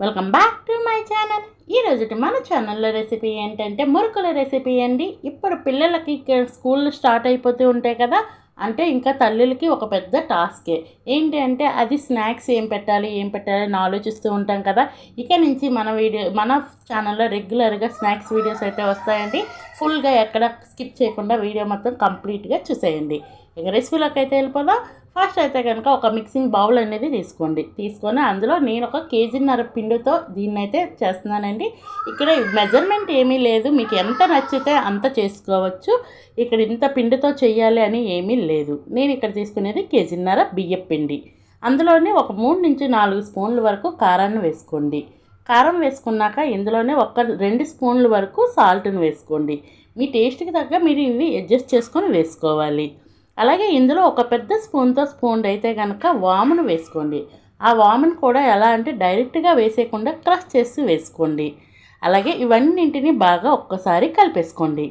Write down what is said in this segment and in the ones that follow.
Welcome back to my channel ఈరోజు మన ఛానల్లో రెసిపీ ఏంటంటే మురుకుల రెసిపీ అండి. ఇప్పుడు పిల్లలకి ఇక్కడ స్కూల్ స్టార్ట్ అయిపోతూ ఉంటాయి కదా అంటే ఇంకా తల్లులకి ఒక పెద్ద టాస్కే ఏంటి అంటే అది స్నాక్స్ ఏం పెట్టాలి ఏం పెట్టాలి అని ఆలోచిస్తూ ఉంటాం కదా. ఇక నుంచి మన వీడియో మన ఛానల్లో రెగ్యులర్గా స్నాక్స్ వీడియోస్ అయితే వస్తాయండి. ఫుల్గా ఎక్కడ స్కిప్ చేయకుండా వీడియో మొత్తం కంప్లీట్గా చూసేయండి. ఇక రెసిపీలోకి అయితే వెళ్ళిపోదాం. ఫస్ట్ అయితే కనుక ఒక మిక్సింగ్ బౌల్ అనేది తీసుకోండి. తీసుకొని అందులో నేను ఒక కేజీన్నర పిండితో దీన్ని అయితే చేస్తున్నానండి. ఇక్కడ మెజర్మెంట్ ఏమీ లేదు. మీకు ఎంత నచ్చితే అంత చేసుకోవచ్చు. ఇక్కడ ఇంత పిండితో చేయాలి అని ఏమీ లేదు. నేను ఇక్కడ తీసుకునేది కేజీన్నర బియ్యం పిండి. అందులోనే ఒక మూడు నుంచి నాలుగు స్పూన్ల వరకు కారాన్ని వేసుకోండి. కారం వేసుకున్నాక ఇందులోనే ఒక రెండు స్పూన్ల వరకు సాల్ట్ని వేసుకోండి. మీ టేస్ట్కి తగ్గ మీరు ఇవి అడ్జస్ట్ చేసుకొని వేసుకోవాలి. అలాగే ఇందులో ఒక పెద్ద స్పూన్తో స్పూన్ అయితే కనుక వామును వేసుకోండి. ఆ వామును కూడా ఎలా అంటే డైరెక్ట్గా వేసేయకుండా క్రష్ చేసి వేసుకోండి. అలాగే ఇవన్నింటినీ బాగా ఒక్కసారి కలిపేసుకోండి.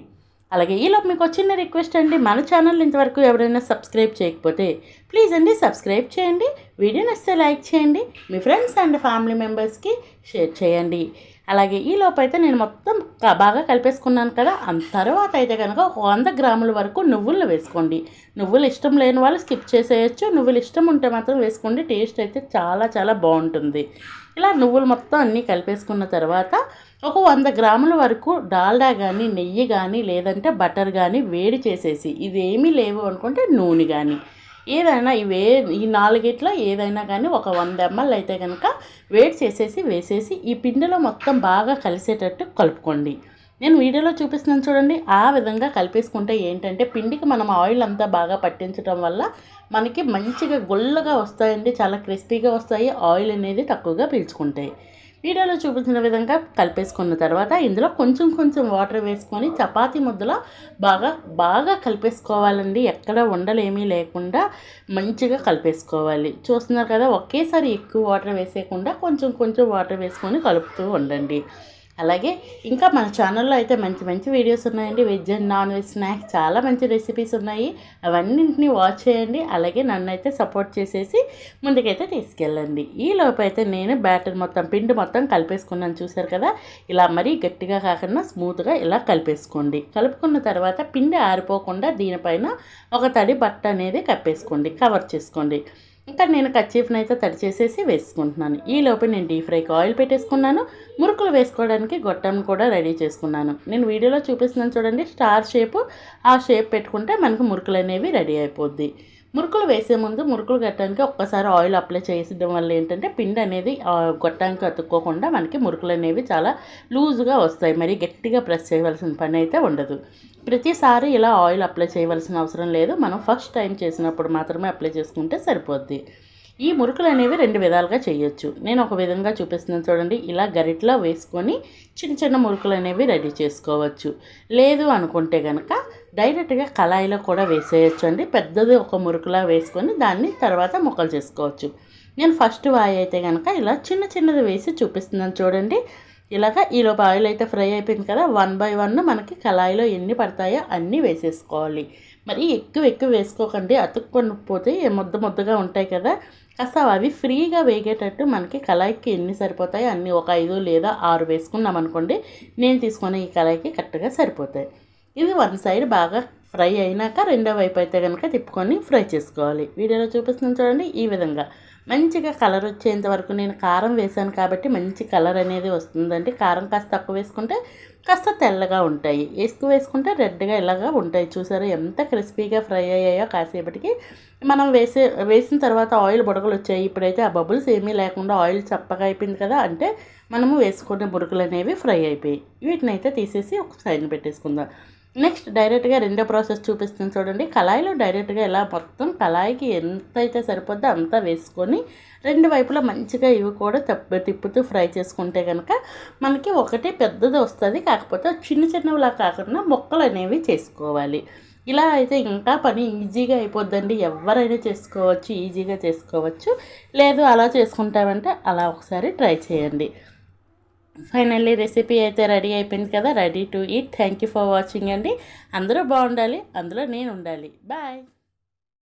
అలాగే ఈలోపు మీకు చిన్న రిక్వెస్ట్ అండి. మన ఛానల్ ఇంతవరకు ఎవరైనా సబ్స్క్రైబ్ చేయకపోతే ప్లీజ్ అండి సబ్స్క్రైబ్ చేయండి. వీడియో నచ్చితే లైక్ చేయండి. మీ ఫ్రెండ్స్ అండ్ ఫ్యామిలీ మెంబర్స్కి షేర్ చేయండి. అలాగే ఈ లోపైతే నేను మొత్తం బాగా కలిపేసుకున్నాను కదా ఆ తర్వాత అయితే కనుక ఒక వంద గ్రాముల వరకు నువ్వులు వేసుకోండి. నువ్వులు ఇష్టం లేని వాళ్ళు స్కిప్ చేసేయచ్చు నువ్వులు ఇష్టం ఉంటే మాత్రం వేసుకోండి టేస్ట్ అయితే చాలా చాలా బాగుంటుంది. ఇలా నువ్వులు మొత్తం అన్నీ కలిపేసుకున్న తర్వాత ఒక వంద గ్రాముల వరకు డాల్డా కానీ నెయ్యి కానీ లేదంటే బటర్ కానీ వేడి చేసేసి ఇదేమీ లేవు అనుకుంటే నూనె కానీ ఏదైనా ఇవే ఈ నాలుగిట్లో ఏదైనా కానీ ఒక వంద ఎంఎల్ అయితే కనుక వేడి చేసేసి వేసేసి ఈ పిండిలో మొత్తం బాగా కలిసేటట్టు కలుపుకోండి. నేను వీడియోలో చూపిస్తున్నాను చూడండి. ఆ విధంగా కలిపేసుకుంటే ఏంటంటే పిండికి మనం ఆయిల్ అంతా బాగా పట్టించడం వల్ల మనకి మంచిగా గొల్లగా వస్తాయండి. చాలా క్రిస్పీగా వస్తాయి. ఆయిల్ అనేది తక్కువగా పీల్చుకుంటాయి. వీడియోలో చూపించిన విధంగా కలిపేసుకున్న తర్వాత ఇందులో కొంచెం కొంచెం వాటర్ వేసుకొని చపాతి ముద్దలో బాగా బాగా కలిపేసుకోవాలండి. ఎక్కడ ఉండలేమీ లేకుండా మంచిగా కలిపేసుకోవాలి. చూస్తున్నారు కదా ఒకేసారి ఎక్కువ వాటర్ వేసేయకుండా కొంచెం కొంచెం వాటర్ వేసుకొని కలుపుతూ ఉండండి. అలాగే ఇంకా మన ఛానల్లో అయితే మంచి మంచి వీడియోస్ ఉన్నాయండి. Veg and non veg snacks చాలా మంచి రెసిపీస్ ఉన్నాయి. అవన్నింటినీ వాచ్ చేయండి. అలాగే నన్ను అయితే సపోర్ట్ చేసేసి ముందుకైతే తీసుకెళ్ళండి. ఈ లోపు అయితే నేను బ్యాటర్ మొత్తం పిండి మొత్తం కలిపేసుకున్నాను చూసారు కదా? ఇలా మరీ గట్టిగా కాకుండా స్మూత్గా ఇలా కలిపేసుకోండి. కలుపుకున్న తర్వాత పిండి ఆరిపోకుండా దీనిపైన ఒక తడి బట్ట అనేది కప్పేసుకోండి. కవర్ చేసుకోండి. ఇంకా నేను కచ్చీఫ్ని అయితే తడి చేసేసి వేసుకుంటున్నాను. ఈ లోపు నేను డీప్ ఫ్రైకి ఆయిల్ పెట్టేసుకున్నాను. మురుకులు వేసుకోవడానికి గొట్టం కూడా రెడీ చేసుకున్నాను. నేను వీడియోలో చూపిస్తున్నాను చూడండి స్టార్ షేపు. ఆ షేప్ పెట్టుకుంటే మనకు మురుకులు అనేవి రెడీ అయిపోద్ది. మురుకులు వేసే ముందు మురుకులు గట్టడానికి ఒక్కసారి ఆయిల్ అప్లై చేసిడం వల్ల ఏంటంటే పిండి అనేది గొట్టానికి అతుక్కోకుండా మనకి మురుకులు అనేవి చాలా లూజుగా వస్తాయి. మరి గట్టిగా ప్రెస్ చేయవలసిన పని అయితే ఉండదు. ప్రతిసారి ఇలా ఆయిల్ అప్లై చేయవలసిన అవసరం లేదు. మనం ఫస్ట్ టైం చేసినప్పుడు మాత్రమే అప్లై చేసుకుంటే సరిపోద్ది. ఈ మురుకులు అనేవి రెండు విధాలుగా చేయొచ్చు. నేను ఒక విధంగా చూపిస్తున్నాను చూడండి. ఇలా గరిట్లో వేసుకొని చిన్న చిన్న మురుకులు అనేవి రెడీ చేసుకోవచ్చు. లేదు అనుకుంటే కనుక డైరెక్ట్గా కళాయిలో కూడా వేసేయచ్చు అండి. పెద్దది ఒక మురుకులా వేసుకొని దాన్ని తర్వాత ముక్కలు చేసుకోవచ్చు. నేను ఫస్ట్ వాయి అయితే కనుక ఇలా చిన్న చిన్నది వేసి చూపిస్తున్నాను చూడండి. ఇలాగ ఈలోపు ఆయిల్ అయితే ఫ్రై అయిపోయింది కదా. వన్ బై వన్ మనకి కళాయిలో ఎన్ని పడతాయో అన్నీ వేసేసుకోవాలి. మరి ఎక్కువ ఎక్కువ వేసుకోకండి అతుక్కొని పోతే ముద్ద ముద్దగా ఉంటాయి కదా. కాస్త అవి ఫ్రీగా వేగేటట్టు మనకి కళాయికి ఎన్ని సరిపోతాయి అన్ని ఒక ఐదు లేదా ఆరు వేసుకున్నాం అనుకోండి నేను తీసుకునే ఈ కళాయికి కరెక్ట్గా సరిపోతాయి. ఇది వన్ సైడ్ బాగా ఫ్రై అయినాక రెండో వైపు అయితే కనుక తిప్పుకొని ఫ్రై చేసుకోవాలి. వీడియోలో చూపిస్తున్నాను చూడండి ఈ విధంగా. మంచిగా కలర్ వచ్చేంత వరకు నేను కారం వేసాను కాబట్టి మంచి కలర్ అనేది వస్తుందండి. కారం కాస్త తక్కువ వేసుకుంటే కాస్త తెల్లగా ఉంటాయి. ఎక్కువ వేసుకుంటే రెడ్గా ఇలాగా ఉంటాయి. చూసారు ఎంత క్రిస్పీగా ఫ్రై అయ్యాయో కాసేపటికి. మనం వేసే వేసిన తర్వాత ఆయిల్ బుడగలు వచ్చాయి. ఇప్పుడైతే ఆ బబుల్స్ ఏమీ లేకుండా ఆయిల్ చప్పగా అయిపోయింది కదా అంటే మనము వేసుకునే బురుకులు అనేవి ఫ్రై అయిపోయాయి. వీటిని అయితే తీసేసి ఒక సైడ్ పెట్టేసుకుందాం. నెక్స్ట్ డైరెక్ట్గా రెండో ప్రాసెస్ చూపిస్తుంది చూడండి. కళాయిలో డైరెక్ట్గా ఇలా మొత్తం కళాయికి ఎంత అయితే సరిపోద్దో అంతా వేసుకొని రెండు వైపులా మంచిగా ఇవి కూడా తప్ప తిప్పుతూ ఫ్రై చేసుకుంటే కనుక మనకి ఒకటే పెద్దది వస్తుంది. కాకపోతే చిన్న చిన్నవిలా కాకుండా మొక్కలు అనేవి చేసుకోవాలి. ఇలా అయితే ఇంకా పని ఈజీగా అయిపోద్దండి. ఎవరైనా చేసుకోవచ్చు ఈజీగా చేసుకోవచ్చు. లేదు అలా చేసుకుంటామంటే అలా ఒకసారి ట్రై చేయండి. ఫైనల్లీ రెసిపీ అయితే రెడీ అయిపోయింది కదా ready to eat. Thank you for watching అండి. అందరూ బాగుండాలి అందులో నేను ఉండాలి. బాయ్